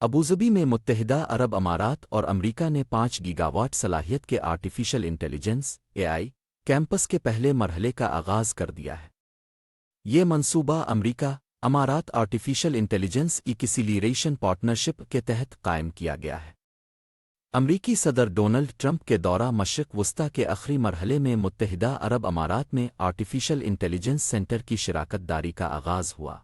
Abu Dhabi میں متحدہ عرب امارات اور امریکہ نے پانچ گیگاواٹ صلاحیت کے artificial intelligence A I campus کے پہلے مرحلے کا آغاز کر دیا ہے۔ یہ منصوبہ امریکہ امارات آرٹیفیشل انٹیلیجنس ایکسیلیریشن پارٹنرشپ کے تحت قائم کیا گیا ہے۔ امریکی صدر ڈونلڈ ٹرمپ کے دورہ مشرق وسطی کے آخری مرحلے میں متحدہ عرب امارات میں آرٹیفیشل انٹیلیجنس سینٹر کی شراکت داری کا آغاز ہوا۔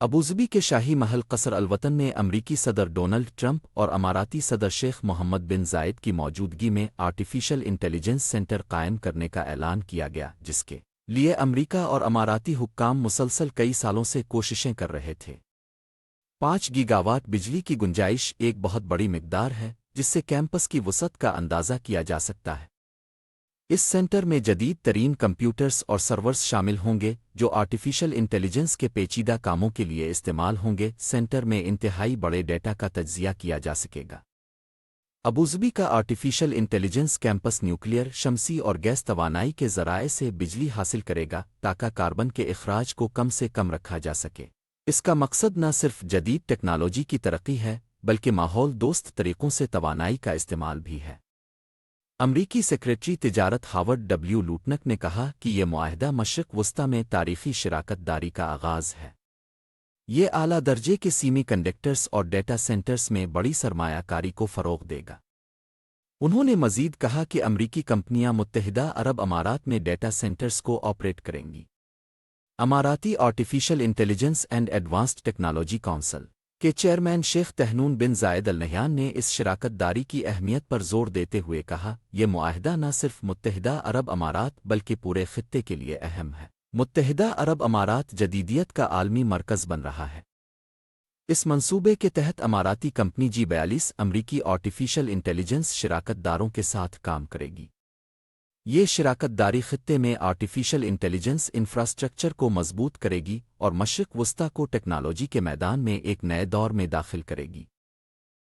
ابوظبی کے شاہی محل قصر الوطن میں امریکی صدر ڈونلڈ ٹرمپ اور اماراتی صدر شیخ محمد بن زائد کی موجودگی میں آرٹیفیشل انٹیلیجنس سینٹر قائم کرنے کا اعلان کیا گیا، جس کے لیے امریکہ اور اماراتی حکام مسلسل کئی سالوں سے کوششیں کر رہے تھے۔ پانچ گیگاوات بجلی کی گنجائش ایک بہت بڑی مقدار ہے، جس سے کیمپس کی وسعت کا اندازہ کیا جا سکتا ہے۔ اس سینٹر میں جدید ترین کمپیوٹرز اور سرورز شامل ہوں گے جو آرٹیفیشل انٹیلیجنس کے پیچیدہ کاموں کے لیے استعمال ہوں گے۔ سینٹر میں انتہائی بڑے ڈیٹا کا تجزیہ کیا جا سکے گا۔ ابوظبی کا آرٹیفیشل انٹیلیجنس کیمپس نیوکلیئر شمسی اور گیس توانائی کے ذرائع سے بجلی حاصل کرے گا تاکہ کاربن کے اخراج کو کم سے کم رکھا جا سکے۔ اس کا مقصد نہ صرف جدید ٹیکنالوجی کی ترقی ہے، بلکہ ماحول دوست طریقوں سے توانائی کا استعمال بھی ہے۔ امریکی سیکرٹری تجارت ہاورڈ ڈبلیو لوٹنک نے کہا کہ یہ معاہدہ مشرق وسطی میں تاریخی شراکت داری کا آغاز ہے۔ یہ اعلیٰ درجے کے سیمی کنڈکٹرز اور ڈیٹا سینٹرز میں بڑی سرمایہ کاری کو فروغ دے گا۔ انہوں نے مزید کہا کہ امریکی کمپنیاں متحدہ عرب امارات میں ڈیٹا سینٹرز کو آپریٹ کریں گی۔ اماراتی artificial intelligence and advanced technology council کے چیئرمین شیخ تہنون بن زائد النہیان نے اس شراکت داری کی اہمیت پر زور دیتے ہوئے کہا، یہ معاہدہ نہ صرف متحدہ عرب امارات بلکہ پورے خطے کے لیے اہم ہے۔ متحدہ عرب امارات جدیدیت کا عالمی مرکز بن رہا ہے۔ اس منصوبے کے تحت اماراتی کمپنی جی بیالیس امریکی آرٹیفیشل انٹیلیجنس شراکت داروں کے ساتھ کام کرے گی۔ یہ شراکت داری خطے میں آرٹیفیشل انٹیلیجنس انفراسٹرکچر کو مضبوط کرے گی اور مشرق وسطی کو ٹیکنالوجی کے میدان میں ایک نئے دور میں داخل کرے گی۔